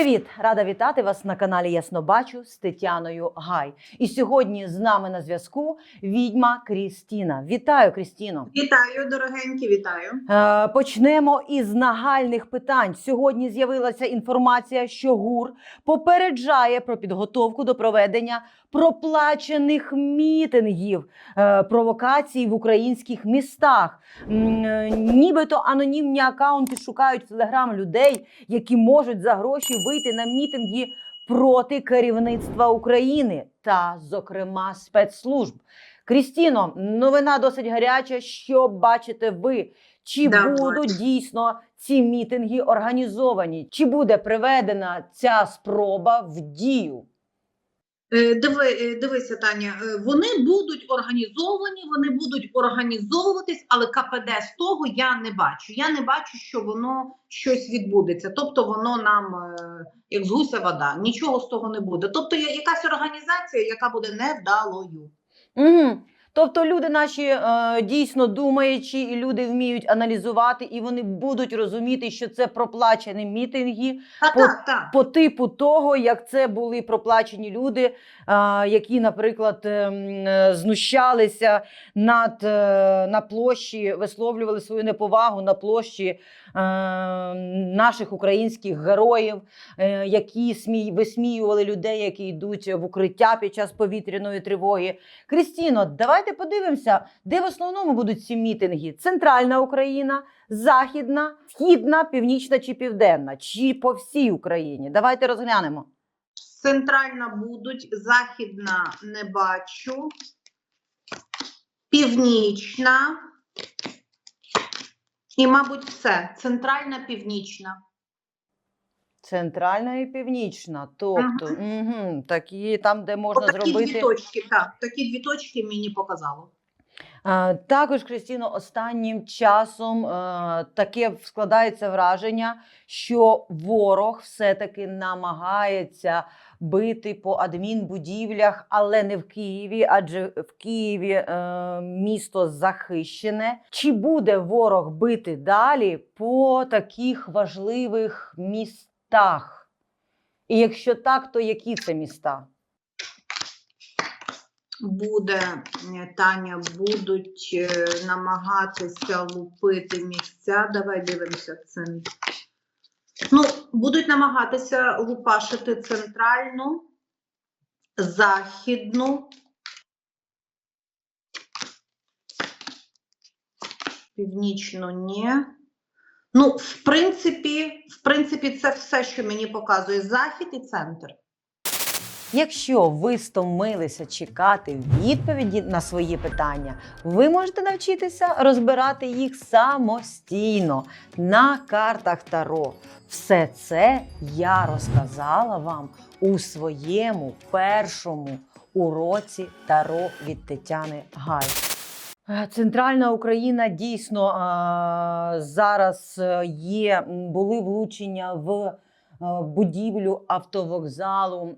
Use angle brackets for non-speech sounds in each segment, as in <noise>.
Привіт! Рада вітати вас на каналі Ясно Бачу з Тетяною Гай. І сьогодні з нами на зв'язку відьма Крістіна. Вітаю, Крістіно! Вітаю, дорогенькі, вітаю. Е, Почнемо із нагальних питань. Сьогодні з'явилася інформація, що ГУР попереджає про підготовку до проведення проплачених мітингів, е, провокацій в українських містах. М, е, Нібито анонімні акаунти шукають в телеграм людей, які можуть за гроші вийти на мітинги проти керівництва України та, зокрема, спецслужб. Крістіно, новина досить гаряча. Що бачите ви? Чи да, будуть дійсно ці мітинги організовані? Чи буде приведена ця спроба в дію? Е, Диви, е, дивися, Таня, е, вони будуть організовані, вони будуть організовуватись, але КПД з того я не бачу. Я не бачу, що воно щось відбудеться. Тобто воно нам, як з гуся вода, нічого з того не буде. Тобто я- якась організація, яка буде невдалою. Угу. Тобто люди наші е, дійсно думаючі, і люди вміють аналізувати, і вони будуть розуміти, що це проплачені мітинги, Та, По- так, так. по типу того, як це були проплачені люди, а, які, наприклад, ем, е, знущалися над е, на площі, висловлювали свою неповагу на площі е, наших українських героїв, е, які смій, висміювали людей, які йдуть в укриття під час повітряної тривоги. Крістіно, давайте подивимося, де в основному будуть ці мітинги: Центральна Україна, Західна, Східна, Північна чи Південна, чи по всій Україні. Давайте розглянемо. Центральна будуть, західна не бачу. Північна. І, мабуть, все. Центральна, північна. Центральна і північна. Тобто, угу, такі там, де можна Отакі дві зробити. точки, так, такі дві точки мені показало. Також, Кристіно, останнім часом е, таке складається враження, що ворог все-таки намагається бити по адмінбудівлях, але не в Києві, адже в Києві е, місто захищене. Чи буде ворог бити далі по таких важливих містах? І якщо так, то які це міста? Буде, е, Таня, будуть е, намагатися лупити місця. Давай дивимося це. Ну, будуть намагатися лупашити центральну, західну. Північну ні. Ну, в принципі, в принципі, це все, що мені показує захід і центр. Якщо ви стомилися чекати відповіді на свої питання, ви можете навчитися розбирати їх самостійно на картах Таро. Все це я розказала вам у своєму першому уроці Таро від Тетяни Гай. Е, Центральна Україна дійсно е, зараз е, є, були влучення в будівлю автовокзалу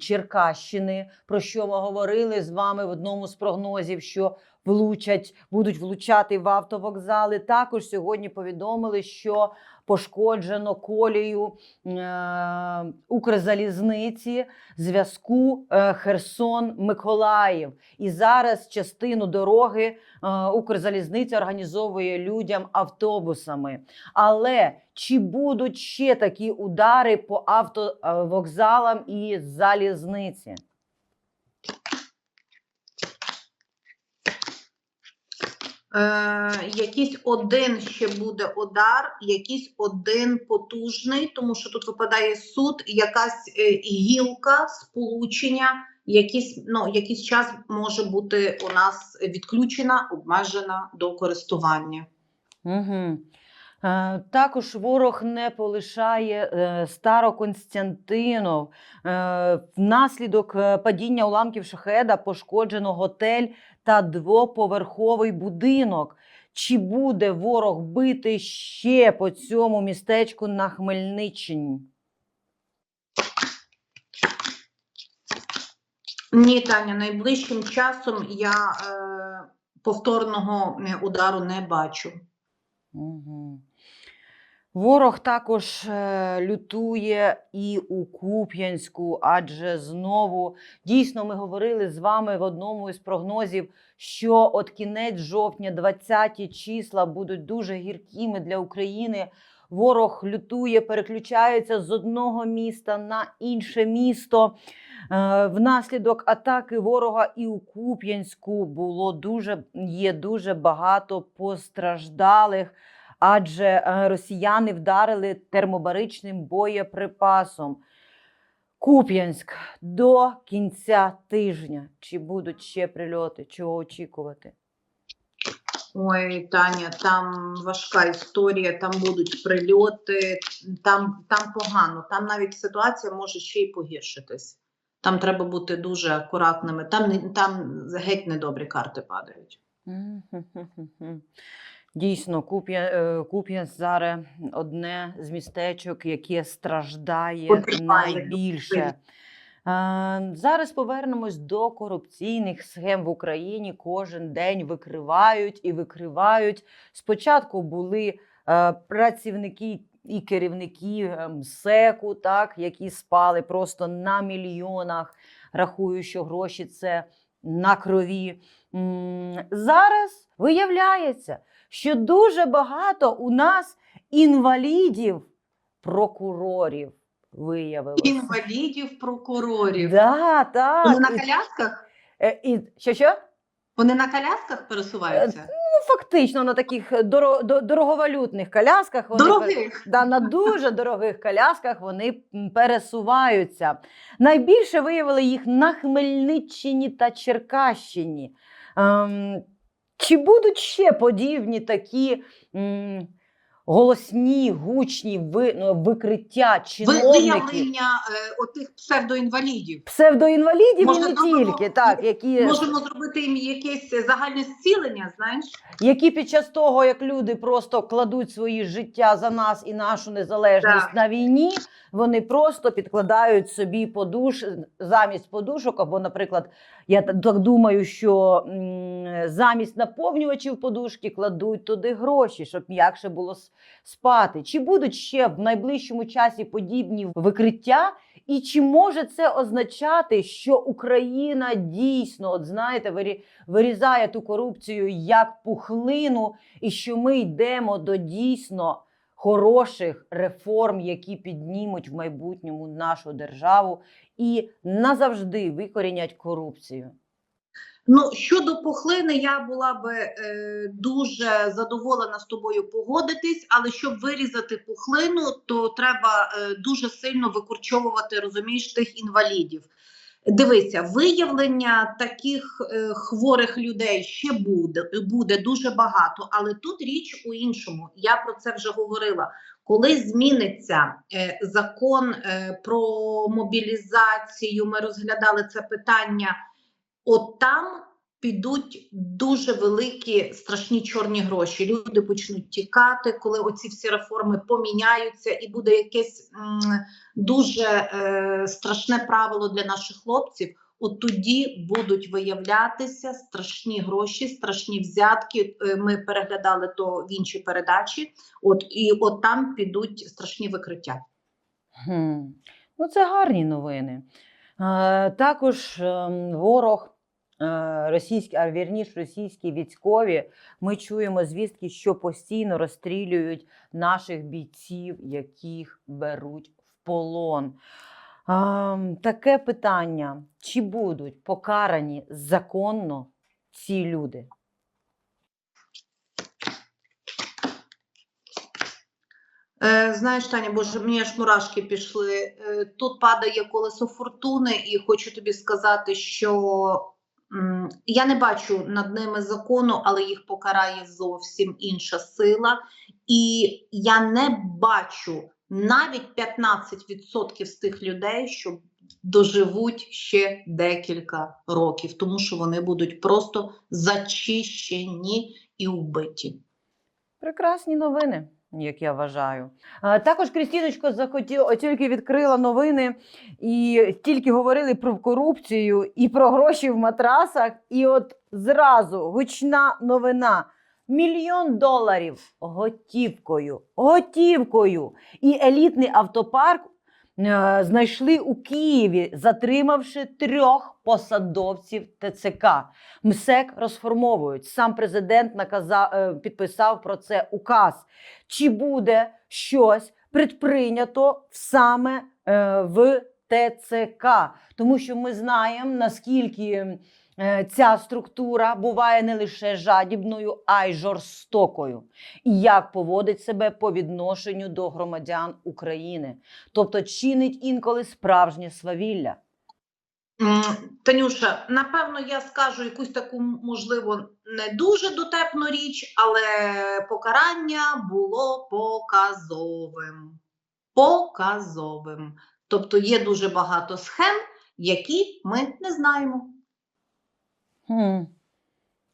Черкащини, про що ми говорили з вами в одному з прогнозів, що влучать, будуть влучати в автовокзали. Також сьогодні повідомили, що пошкоджено колію е, Укрзалізниці зв'язку е, Херсон-Миколаїв. І зараз частину дороги е, Укрзалізниця організовує людям автобусами. Але чи будуть ще такі удари по автовокзалам і залізниці? Е, якийсь один ще буде удар, якийсь один потужний, тому що тут випадає суд, якась е, гілка сполучення, якийсь, ну, якийсь час може бути у нас відключена, обмежена до користування. Угу. Е, також ворог не полишає е, Староконстянтинов. Е, внаслідок падіння уламків шахеда пошкоджено готель та двоповерховий будинок. Чи буде ворог бити ще по цьому містечку на Хмельниччині? Ні, Таня, найближчим часом я е, повторного удару не бачу. Угу. Ворог також е, лютує і у Куп'янську, адже знову дійсно ми говорили з вами в одному із прогнозів, що от кінець жовтня, 20 числа будуть дуже гіркими для України. Ворог лютує, переключається з одного міста на інше місто. Е, Внаслідок атаки ворога і у Куп'янську було дуже є дуже багато постраждалих адже е, росіяни вдарили термобаричним боєприпасом. Куп'янськ до кінця тижня. Чи будуть ще прильоти? Чого очікувати? Ой, Таня, там важка історія, там будуть прильоти, там, там погано, там навіть ситуація може ще й погіршитись. Там треба бути дуже акуратними. Там, там геть недобрі карти падають. Дійсно, Куп'я, е, Куп'янськ зараз одне з містечок, яке страждає найбільше. Дуже. Е, Зараз повернемось до корупційних схем в Україні. Кожен день викривають і викривають. Спочатку були е, працівники і керівники МСЕКу, так, які спали просто на мільйонах. Рахую, що гроші це на крові. Зараз виявляється, що дуже багато у нас інвалідів, прокурорів виявилося. Інвалідів, прокурорів. Да, так. Вони на колясках? е, І, що що? Вони на колясках пересуваються? Ну, фактично на таких доро- дороговалютних колясках вони Дорогих. Да, на дуже дорогих колясках вони пересуваються. Найбільше виявили їх на Хмельниччині та Черкащині. Ем, чи будуть ще подібні такі м, голосні, гучні ви, ну, викриття Ви- чиновників? Виявлення е, отих псевдоінвалідів. Псевдоінвалідів Може, і не зробимо- тільки, так, які Можемо зробити їм якесь загальне зцілення, знаєш? які під час того, як люди просто кладуть свої життя за нас і нашу незалежність Так. на війні, вони просто підкладають собі подуш замість подушок. Або, наприклад, я та- так думаю, що м, замість наповнювачів подушки кладуть туди гроші, щоб м'якше було спати. Чи будуть ще в найближчому часі подібні викриття? І чи може це означати, що Україна дійсно, от знаєте, вирізає ту корупцію як пухлину, і що ми йдемо до дійсно хороших реформ, які піднімуть в майбутньому нашу державу і назавжди викорінять корупцію. Ну щодо пухлини, я була би е, дуже задоволена з тобою погодитись, але щоб вирізати пухлину, то треба е, дуже сильно викорчовувати, розумієш, тих інвалідів. Дивися, виявлення таких е, хворих людей ще буде, буде дуже багато, але тут річ у іншому. Я про це вже говорила. Коли зміниться е, закон е, про мобілізацію, ми розглядали це питання. От там підуть дуже великі страшні чорні гроші. Люди почнуть тікати, коли оці всі реформи поміняються, і буде якесь м, дуже е, страшне правило для наших хлопців. От тоді будуть виявлятися страшні гроші, страшні взятки. Е, Ми переглядали то в іншій передачі. От і от там підуть страшні викриття. Хм. Ну, це гарні новини. Е, також ем, ворог. е, Російські, а вірніш, російські військові, ми чуємо звістки, що постійно розстрілюють наших бійців, яких беруть в полон. Ем, таке питання: чи будуть покарані законно ці люди? Знаєш, Таня, боже, мені аж мурашки пішли. Е, тут падає колесо фортуни, і хочу тобі сказати, що я не бачу над ними закону, але їх покарає зовсім інша сила. І я не бачу навіть 15% з тих людей, що доживуть ще декілька років, тому що вони будуть просто зачищені і вбиті. Прекрасні новини, як я вважаю. Також Крістіночко захотіла тільки відкрила новини і тільки говорили про корупцію і про гроші в матрасах. І от зразу гучна новина. мільйон доларів готівкою. Готівкою. І елітний автопарк знайшли у Києві, затримавши трьох посадовців ТЦК. МСЕК розформовують. Сам президент наказав, е, підписав про це указ. Чи буде щось предприйнято саме е, в ТЦК? Тому що ми знаємо, наскільки е, ця структура буває не лише жадібною, а й жорстокою. І як поводить себе по відношенню до громадян України, тобто чинить інколи справжнє свавілля. Танюша, напевно, я скажу якусь таку, можливо, не дуже дотепну річ, але покарання було показовим. Показовим. Тобто є дуже багато схем, які ми не знаємо. Хм.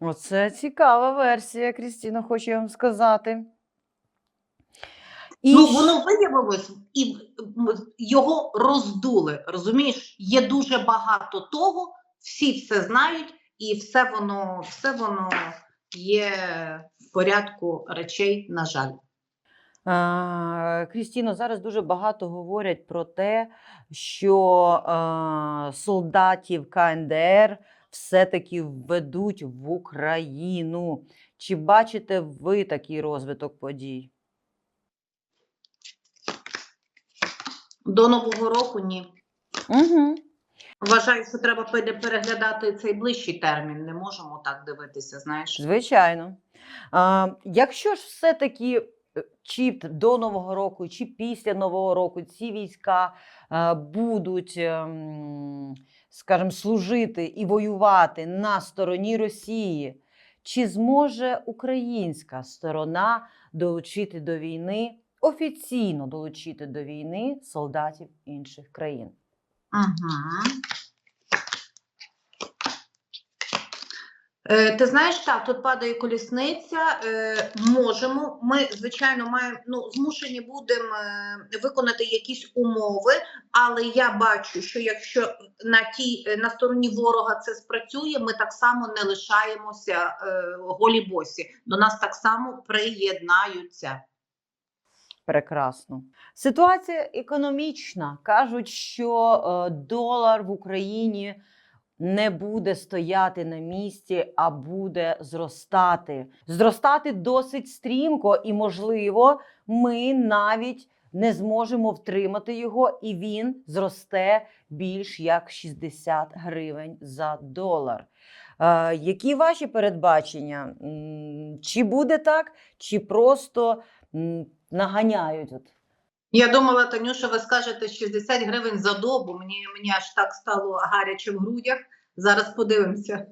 Оце цікава версія, Крістіна, хочу я вам сказати. І Ну, воно виявилось і його роздули. Розумієш, є дуже багато того, всі все знають, і все воно, все воно є в порядку речей, на жаль. А, Крістіно, зараз дуже багато говорять про те, що а, солдатів КНДР все-таки введуть в Україну. Чи бачите ви такий розвиток подій? До нового року ні. Угу. Вважаю, що треба переглядати цей ближчий термін. Не можемо так дивитися. Знаєш, Звичайно. А, якщо ж все-таки е, чи до Нового року, чи після Нового року ці війська е, будуть, ем, скажімо, служити і воювати на стороні Росії, чи зможе українська сторона долучити до війни, офіційно долучити до війни солдатів інших країн? Угу. Ти знаєш, так, тут падає колісниця. Е, можемо. Ми, звичайно, маємо ну, змушені будемо е, виконати якісь умови, але я бачу, що якщо на тій е, на стороні ворога це спрацює, ми так само не лишаємося е, голі босі. До нас так само приєднаються. Прекрасно. Ситуація економічна. Кажуть, що е, долар в Україні не буде стояти на місці, а буде зростати. Зростати досить стрімко, і, можливо, ми навіть не зможемо втримати його, і він зросте більш як 60 гривень за долар. Е, які ваші передбачення? Чи буде так, чи просто наганяють? От? Я думала, Танюша, ви скажете 60 гривень за добу. Мені, мені аж так стало гаряче в грудях. Зараз подивимося.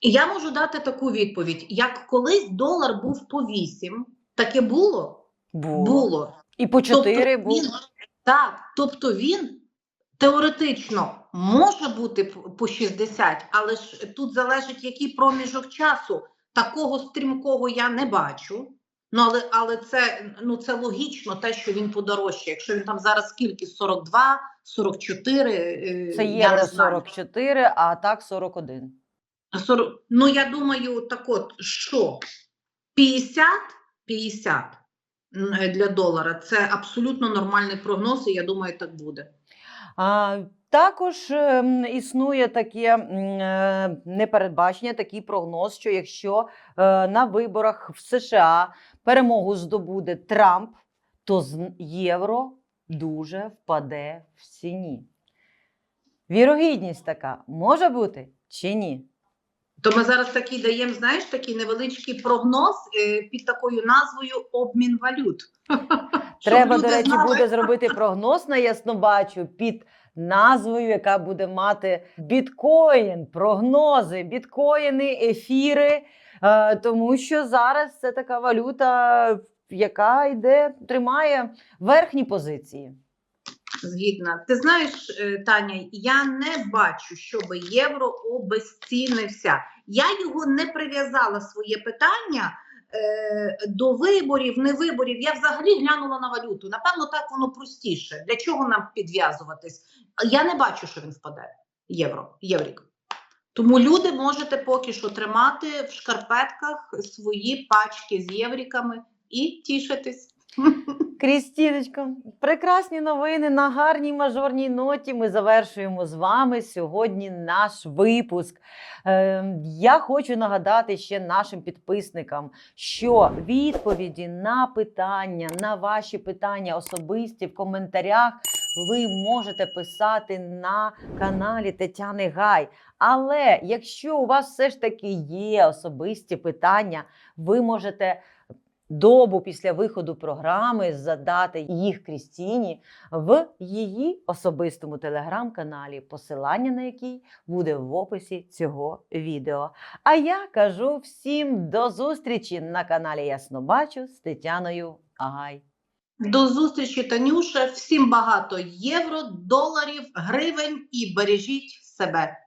Я можу дати таку відповідь: як колись долар був по 8, таке було? Було. Було. І по 4 тобто було. він, так, тобто він теоретично може бути по 60, але ж тут залежить, який проміжок часу. Такого стрімкого я не бачу. Ну, але, але це, ну, це логічно, те, що він подорожчає. Якщо він там зараз скільки? 42, 44. е, Це знаю. 44, а так 41. 40, ну, я думаю, так от, що 50, 50 е, для долара це абсолютно нормальний прогноз, і я думаю, так буде. А, також ем, існує таке е, непередбачення, такий прогноз, що якщо е, на виборах в США перемогу здобуде Трамп, то з- євро дуже впаде в ціні. Вірогідність така може бути чи ні? То ми зараз такий даємо, знаєш, такий невеличкий прогноз е, під такою назвою обмін валют. <laughs> Треба, до речі, знали. буде зробити прогноз на яснобачу під назвою, яка буде мати біткоін, прогнози, біткоїни, ефіри. е, Тому що зараз це така валюта, яка йде, тримає верхні позиції. Згідна. Ти знаєш, е, Таня, я не бачу, щоб євро обезцінився. Я його не прив'язала своє питання е, до виборів, не виборів. Я взагалі глянула на валюту. Напевно, так воно простіше. Для чого нам підв'язуватись? Я не бачу, що він впаде. євро. Єврік. Тому люди можете поки що тримати в шкарпетках свої пачки з євріками і тішитись. <laughs> Крістіночко, прекрасні новини на гарній мажорній ноті. Ми завершуємо з вами сьогодні наш випуск. Е, я хочу нагадати ще нашим підписникам, що відповіді на питання, на ваші питання особисті в коментарях ви можете писати на каналі Тетяни Гай. Але якщо у вас все ж таки є особисті питання, ви можете добу після виходу програми задати їх Крістіні в її особистому телеграм-каналі, посилання на який буде в описі цього відео. А я кажу всім до зустрічі на каналі Ясно Бачу з Тетяною Агай. До зустрічі, Танюша. Всім багато євро, доларів, гривень і бережіть себе.